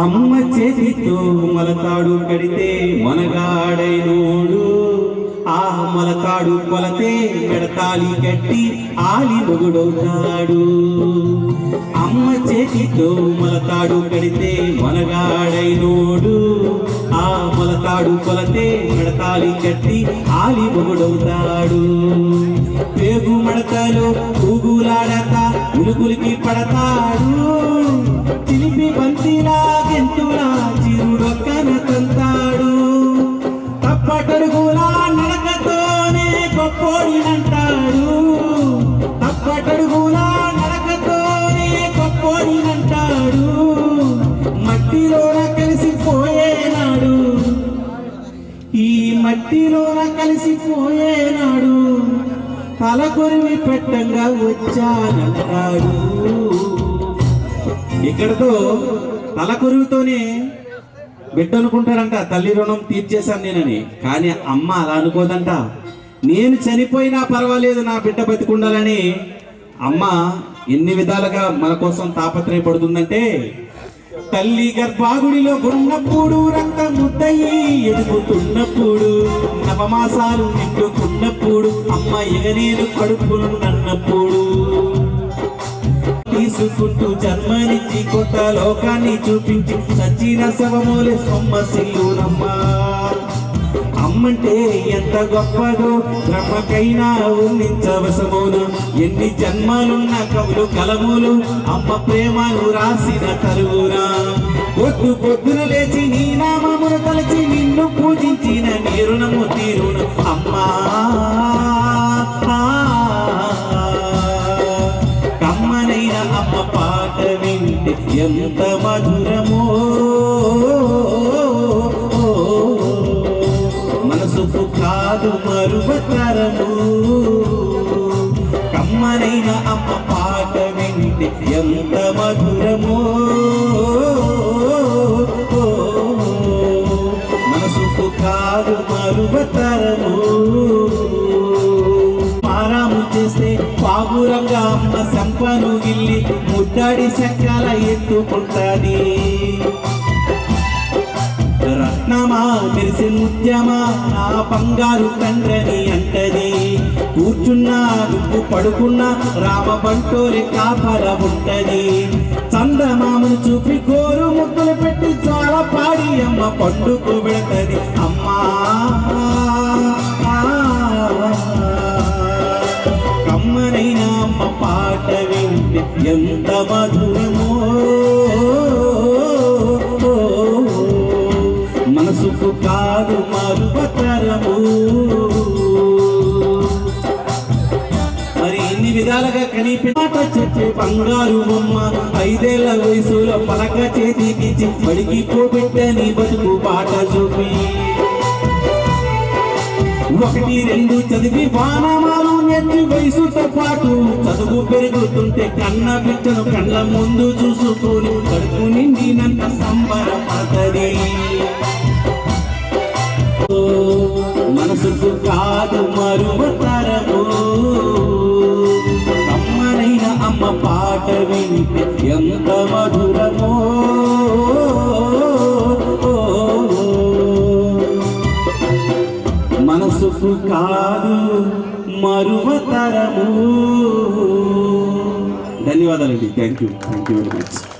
అమ్మ చేతితో మలతాడు కడితే మనగాడైనోడు ఆ మలతాడు కొలతే మెడతాలి కట్టి ఆలి మొగుడవుతాడు. అమ్మ చేతితో మలతాడు కడితే మనగాడైనోడు ఆ మలతాడు కొలతే మెడతాలి కట్టి ఆలి మొగుడవుతాడు. పేగు మడతలో ఊగులాడత ఉలుకులికి పడతాడు. చిలిపి బంతిలా గెంతులా చిరుడొక్కన తంతాడు తప్పటడుగులా నడకతోనే గొప్పోడినంటాడు తప్పటడుగులా నడకతోనే గొప్పోడినంటాడు మట్టిలోన కలిసిపోయేనాడు ఈ మట్టిలోన కలిసిపోయేనాడు తల పెట్టంగా వచ్చానంటాడు. ఇక్కడతో తలకొరువుతోనే బిడ్డ అనుకుంటారంట తల్లి రుణం తీర్చేశాను నేనని. కానీ అమ్మ అలా అనుకోదంట నేను చనిపోయినా పర్వాలేదు నా బిడ్డ బతికుండాలని. అమ్మ ఎన్ని విధాలుగా మన కోసం తాపత్రయపడుతుందంటే తల్లి గర్భాగుడిలో ఉన్నప్పుడు రక్త ముద్దయి ఎదుగుతున్నప్పుడు నవమాసాలు నిండుకున్నప్పుడు అమ్మ ఎగనేరు కడుపులున్నప్పుడు తీసుకుంటూ జన్మనిచ్చి కొత్త లోకాన్ని చూపించి. సచిన సొమ్మ సొమ్మసిల్లునమ్మా అమ్మంటే ఎంత గొప్పదో బ్రహ్మకైనా వర్ణించవసమోను ఎన్ని జన్మలున్న కవులు కలములు అమ్మ ప్రేమను రాసిన తరువురా. పొద్దు పొద్దున లేచి నీ నామమును తలచి నిన్ను పూజించిన నీరునము తీరును. అమ్మా! ఎంత మధురమో. మనసుకు కాదు మరువతరము. కమ్మనైన అమ్మ పాట వింటే ఎంత మధురమో. మనసుకు కాదు మరువతరము. మారాము చేస్తే పావురంగా అమ్మ సంపను గిల్లి ముద్దాడి సంఖ్యల ఎత్తుకుంటాది. రత్నమా మెరిసి ముత్యమా నా బంగారు తండ్రని అంటది. కూర్చున్నా నువ్వు పడుకున్నా రామ బంటోరి కాపర ఉంటది. చందమామను చూపి గోరు ముద్దలు పెట్టి చాలా పాడి అమ్మ పండుకు పెడతది ఎంత మధురమో. మనసుకు కాదు మరువతరము మరి ఇన్ని విధాలుగా కనిపి మాట చెప్పే బంగారు బొమ్మ ఐదేళ్ళ వయసులో పలక చేతికిచ్చి బడికి పోబెట్టని బతుకు పాట చూపి. ఒకటి రెండు చదివి వానమాలు నెత్తి వయసుతో పాటు చదువు పెరుగుతుంటే కన్న బిడ్డను కళ్ళ ముందు చూసుకొని కడుపు నిండినంత సంబరపడతది మనసుకు కాదు మరువతరము అమ్మనైన అమ్మ పాట వింటే ఎంత మధురమో మరువతరము. ధన్యవాదాలండి. Thank you thank you very much